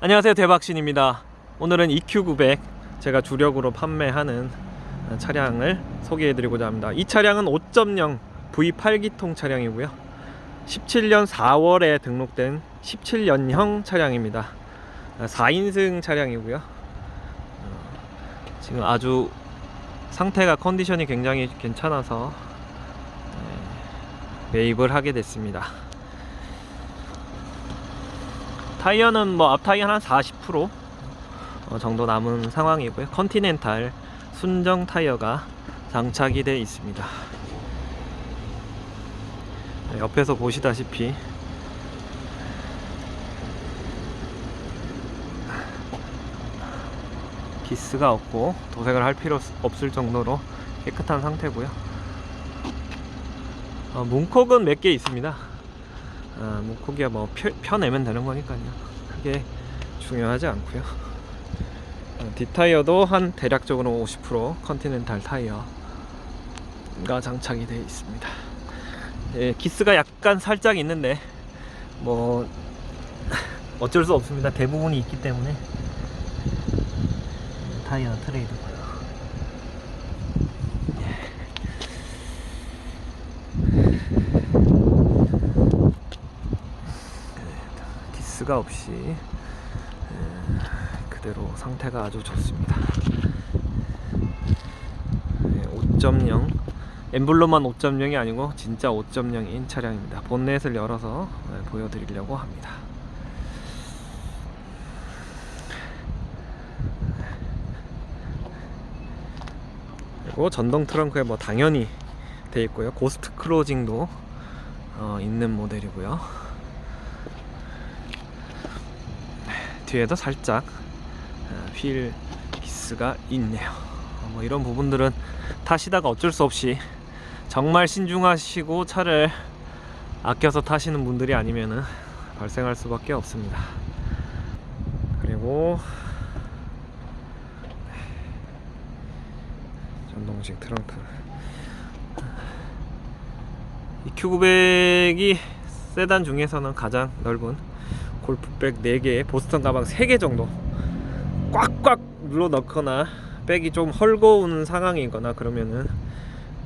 안녕하세요 대박신입니다. 오늘은 EQ900 제가 주력으로 판매하는 차량을 소개해 드리고자 합니다. 이 차량은 5.0 V8기통 차량이고요. 17년 4월에 등록된 17년형 차량입니다. 4인승 차량이고요. 어, 지금 아주 상태가 컨디션이 굉장히 괜찮아서 네, 매입을 하게 됐습니다 타이어는 뭐 앞 타이어 한 40% 어, 정도 남은 상황이고요. 컨티넨탈 순정 타이어가 장착이 되어 있습니다. 네, 옆에서 보시다시피 기스가 없고 도색을 할 필요 없을 정도로 깨끗한 상태고요. 어, 문콕은 몇 개 있습니다. 아, 문콕이야 뭐 펴, 펴내면 되는 거니까요. 크게 중요하지 않고요. 어, 뒷타이어도 한 대략적으로 50% 컨티넨탈 타이어가 장착이 되어 있습니다. 예, 기스가 약간 살짝 있는데 뭐 어쩔 수 없습니다. 대부분이 있기 때문에 타이어 트레이드고 요. 기스가 없이 예, 그대로 상태가 아주 좋습니다. 5.0 엠블럼만 5.0이 아니고 진짜 5.0인 차량입니다. 본넷을 열어서 예, 보여드리려고 합니다. 그리고 전동 트렁크에 뭐 당연히 돼 있고요. 고스트 클로징도 어, 있는 모델이고요. 뒤에도 살짝 어, 휠 기스가 있네요. 어, 뭐 이런 부분들은 타시다가 어쩔 수 없이 정말 신중하시고 차를 아껴서 타시는 분들이 아니면은 발생할 수밖에 없습니다. 그리고 전동식 트렁크 이 Q900이 세단 중에서는 가장 넓은 골프백 4개, 보스턴 가방 3개 정도 꽉꽉 눌러 넣거나 백이 좀 헐거운 상황이거나 그러면은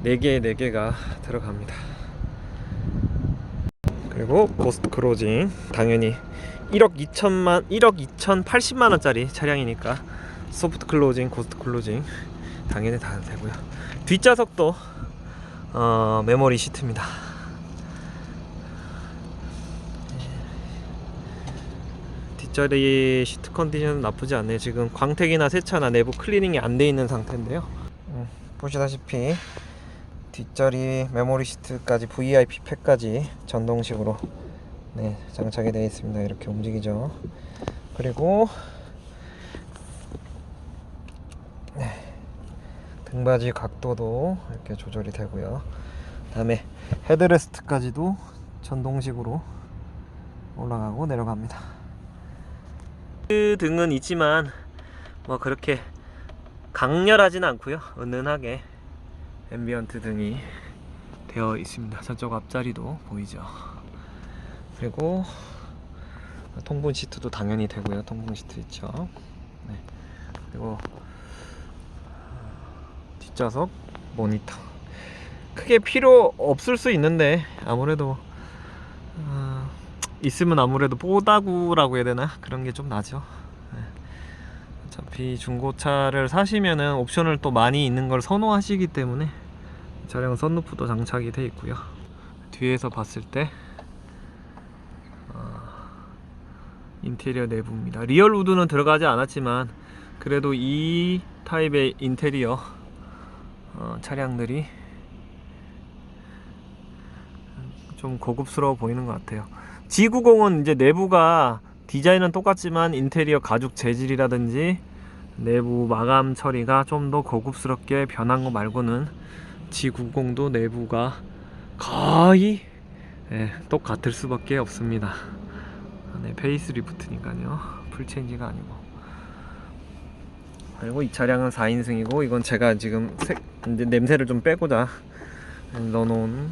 4개, 4개가 들어갑니다. 그리고 고스트 크로징 당연히 1억 2천만 1억 2천 80만 원짜리 차량이니까 소프트 클로징, 고스트 클로징 당연히 다 되고요. 뒷좌석도 어, 메모리 시트입니다. 뒷자리 시트 컨디션은 나쁘지 않네요. 지금 광택이나 세차나 내부 클리닝이 안 돼 있는 상태인데요. 음, 보시다시피 뒷자리 메모리 시트까지 VIP 팩까지 전동식으로 네, 장착이 되어 있습니다. 이렇게 움직이죠. 그리고 네, 등받이 각도도 이렇게 조절이 되고요. 다음에 헤드레스트까지도 전동식으로 올라가고 내려갑니다. 그 등은 있지만 뭐 그렇게 강렬하진 않고요. 은은하게 앰비언트 등이 되어 있습니다. 저쪽 앞자리도 보이죠. 그리고 통분 시트도 당연히 되고요. 통분 시트 있죠. 네. 그리고 뒷좌석 모니터 크게 필요 없을 수 있는데 아무래도 어, 있으면 아무래도 뽀다구라고 해야 되나 그런 게 좀 나죠. 네. 어차피 중고차를 사시면은 옵션을 또 많이 있는 걸 선호하시기 때문에 이 차량은 선루프도 장착이 돼 있고요. 뒤에서 봤을 때 어, 인테리어 내부입니다. 리얼 우드는 들어가지 않았지만 그래도 이 타입의 인테리어 어, 차량들이 좀 고급스러워 보이는 것 같아요. G90은 이제 내부가 디자인은 똑같지만 인테리어 가죽 재질이라든지 내부 마감 처리가 좀 더 고급스럽게 변한 거 말고는 G90도 내부가 거의 예, 똑같을 수밖에 없습니다. 네, 페이스 리프트니까요. 풀 체인지가 아니고. 그리고 이 차량은 4인승이고 이건 제가 지금 색, 냄새를 좀 빼고자 넣어놓은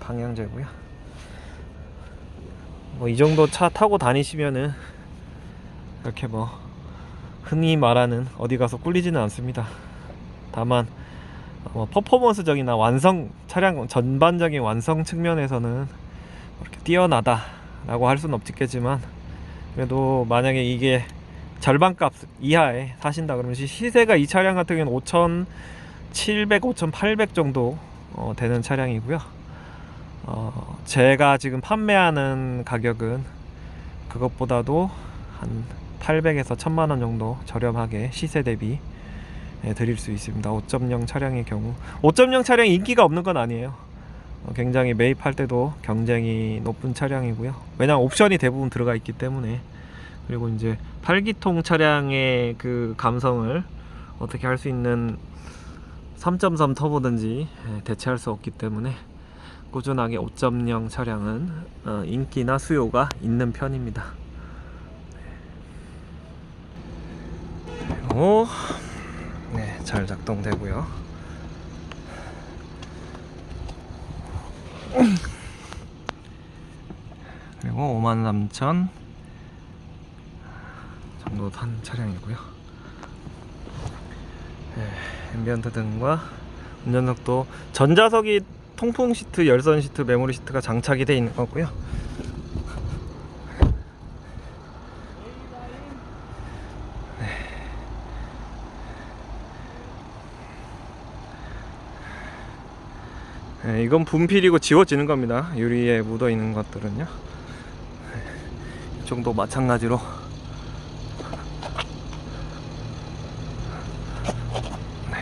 방향제고요. 뭐 이 정도 차 타고 다니시면은 이렇게 뭐 흔히 말하는 어디 가서 꿀리지는 않습니다. 다만 뭐 퍼포먼스적이나 완성 차량 전반적인 완성 측면에서는 그렇게 뛰어나다라고 할 수는 없겠지만 그래도 만약에 이게 절반값 이하에 사신다 그러면 시- 시세가 이 차량 같은 경우는 5,700, 5,800 정도 어, 되는 차량이고요. 어, 제가 지금 판매하는 가격은 그것보다도 한 800에서 1000만 원 정도 저렴하게 시세 대비 예, 드릴 수 있습니다. 5.0 차량의 경우 5.0 차량이 인기가 없는 건 아니에요. 어, 굉장히 매입할 때도 경쟁이 높은 차량이고요. 왜냐하면 옵션이 대부분 들어가 있기 때문에 그리고 이제 8기통 차량의 그 감성을 어떻게 할 수 있는 3.3 터보든지 예, 대체할 수 없기 때문에 꾸준하게 5.0 차량은 어, 인기나 수요가 있는 편입니다. 그리고 네, 잘 작동되고요. 그리고 53,000 정도 탄 차량이고요. 네, 앰비언트 등과 운전석도 전자석이 통풍 시트, 열선 시트, 메모리 시트가 장착이 되어 있는 거고요. 네, 이건 분필이고 지워지는 겁니다. 유리에 묻어 있는 것들은요. 네, 이 정도 마찬가지로 네,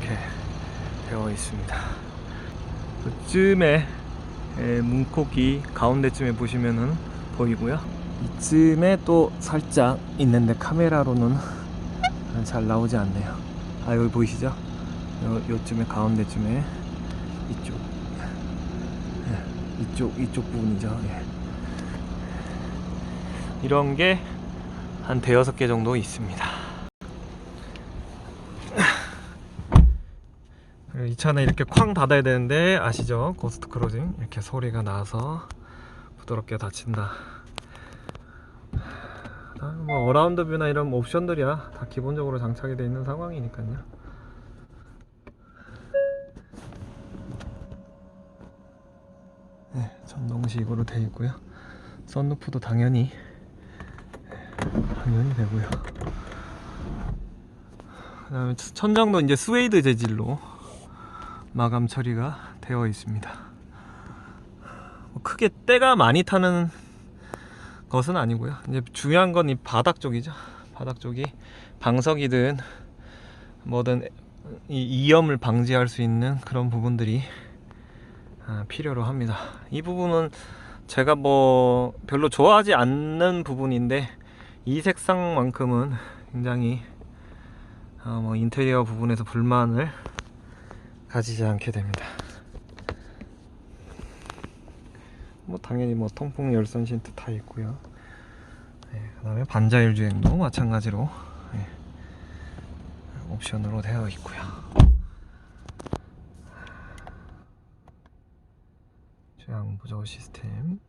이렇게 되어 있습니다. 그쯤에 에, 문콕이 가운데쯤에 보시면은 보이고요. 이쯤에 또 살짝 있는데 카메라로는 잘 나오지 않네요. 아 여기 보이시죠? 요, 요쯤에 가운데쯤에 이쪽 예, 이쪽 이쪽 부분이죠. 예. 이런 게 한 대여섯 개 정도 있습니다. 그리고 이 차는 이렇게 쾅 닫아야 되는데 아시죠? 고스트 크로징 이렇게 소리가 나서 부드럽게 닫힌다. 다뭐 어라운드 뷰나 이런 옵션들이야 다 기본적으로 장착이 되어 있는 상황이니까요. 네, 전동식으로 되어 있고요. 썬루프도 당연히 당연히 되고요. 그 다음에 천장도 이제 스웨이드 재질로 마감 처리가 되어 있습니다. 뭐 크게 때가 많이 타는 것은 아니고요. 이제 중요한 건 이 바닥 쪽이죠. 바닥 쪽이 방석이든 뭐든 이 이염을 방지할 수 있는 그런 부분들이 아, 필요로 합니다. 이 부분은 제가 뭐 별로 좋아하지 않는 부분인데 이 색상만큼은 굉장히 어, 뭐 인테리어 부분에서 불만을 가지지 않게 됩니다. 뭐 당연히 뭐 통풍 열선 신트 다 있고요. 네, 그 다음에 반자율 주행도 마찬가지로 네, 옵션으로 되어 있고요. 주행 보조 시스템.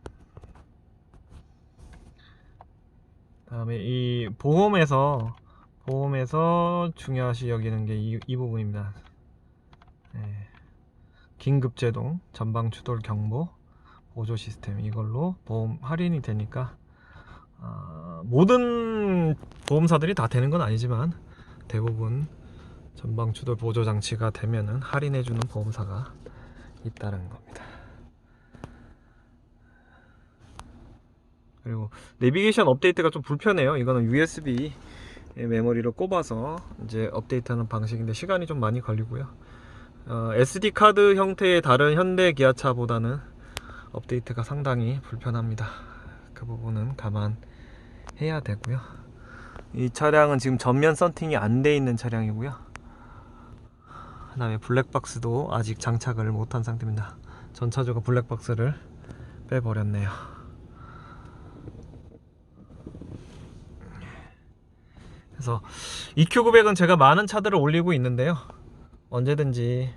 그 다음에 이 보험에서 보험에서 중요시 여기는 게이이 부분입니다. 네. 긴급 제동, 전방 추돌 경보, 보조 시스템 이걸로 보험 할인이 되니까 아, 모든 보험사들이 다 되는 건 아니지만 대부분 전방 추돌 보조 장치가 되면은 할인해 주는 보험사가 있다는 겁니다. 그리고 내비게이션 업데이트가 좀 불편해요. 이거는 USB 메모리로 꼽아서 이제 업데이트하는 방식인데 시간이 좀 많이 걸리고요. 어, SD 카드 형태의 다른 현대 기아차보다는 업데이트가 상당히 불편합니다. 그 부분은 감안해야 되고요. 이 차량은 지금 전면 썬팅이 안 돼 있는 차량이고요. 그다음에 블랙박스도 아직 장착을 못한 상태입니다. 전차주가 블랙박스를 빼버렸네요. 그래서 EQ900은 제가 많은 차들을 올리고 있는데요. 언제든지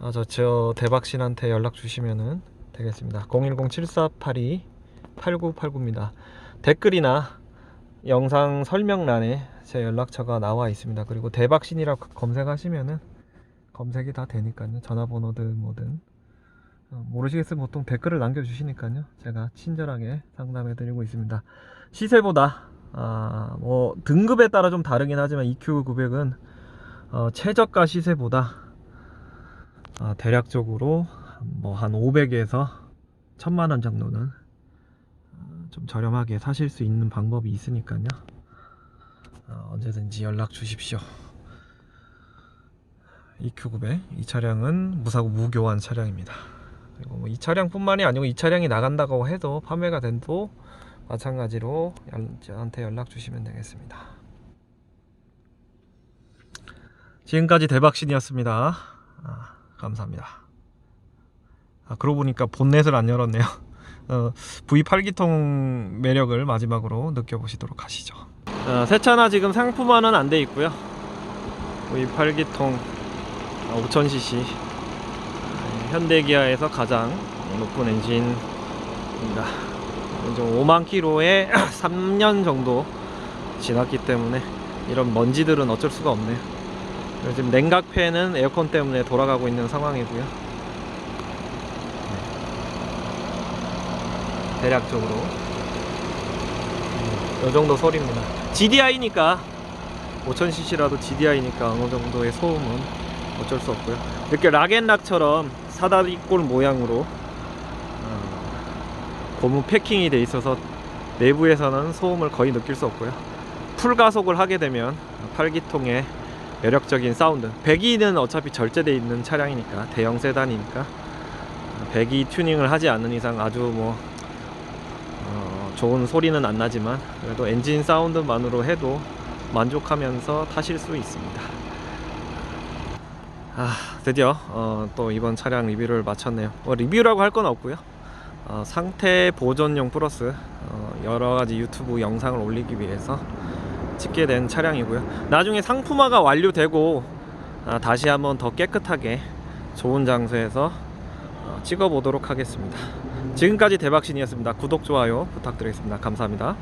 어, 저, 저 대박신한테 연락 주시면은 되겠습니다. 010-7482-8989입니다. 댓글이나 영상 설명란에 제 연락처가 나와 있습니다. 그리고 대박신이라고 검색하시면은 검색이 다 되니까요. 전화번호든 뭐든 어, 모르시겠으면 보통 댓글을 남겨주시니까요. 제가 친절하게 상담해 드리고 있습니다. 시세보다 아, 뭐 등급에 따라 좀 다르긴 하지만 EQ900은 어, 최저가 시세보다 아, 대략적으로 뭐 한 500에서 1000만 원 정도는 어, 좀 저렴하게 사실 수 있는 방법이 있으니까요. 어, 언제든지 연락 주십시오. EQ900 이 차량은 무사고 무교환 차량입니다. 그리고 뭐 이 차량뿐만이 아니고 이 차량이 나간다고 해도 판매가 된도 마찬가지로 연- 저한테 연락 주시면 되겠습니다. 지금까지 대박신이었습니다. 아, 감사합니다. 아, 그러고 보니까 본넷을 안 열었네요. 어, V8기통 매력을 마지막으로 느껴보시도록 하시죠. 어, 새 차나 지금 상품화는 안 돼 있고요. V8기통 5000cc 현대기아에서 가장 높은 엔진입니다. 이제 5만 킬로에 3년 정도 지났기 때문에 이런 먼지들은 어쩔 수가 없네요. 지금 냉각팬은 에어컨 때문에 돌아가고 있는 상황이고요. 네. 대략적으로 이 정도 소리입니다. GDI니까 5000cc라도 GDI니까 어느 정도의 소음은 어쩔 수 없고요. 이렇게 락앤락처럼 사다리꼴 모양으로 어, 고무 패킹이 돼 있어서 내부에서는 소음을 거의 느낄 수 없고요. 풀 가속을 하게 되면 8기통의 매력적인 사운드. 배기는 어차피 절제돼 있는 차량이니까 대형 세단이니까 배기 튜닝을 하지 않는 이상 아주 뭐 어, 좋은 소리는 안 나지만 그래도 엔진 사운드만으로 해도 만족하면서 타실 수 있습니다. 아 드디어 어, 또 이번 차량 리뷰를 마쳤네요. 뭐 리뷰라고 할 건 없고요. 어, 상태 보존용 플러스 어, 여러 가지 유튜브 영상을 올리기 위해서 찍게 된 차량이고요. 나중에 상품화가 완료되고 아, 다시 한번 더 깨끗하게 좋은 장소에서 어, 찍어 보도록 하겠습니다. 지금까지 대박신이었습니다. 구독 좋아요 부탁드리겠습니다. 감사합니다.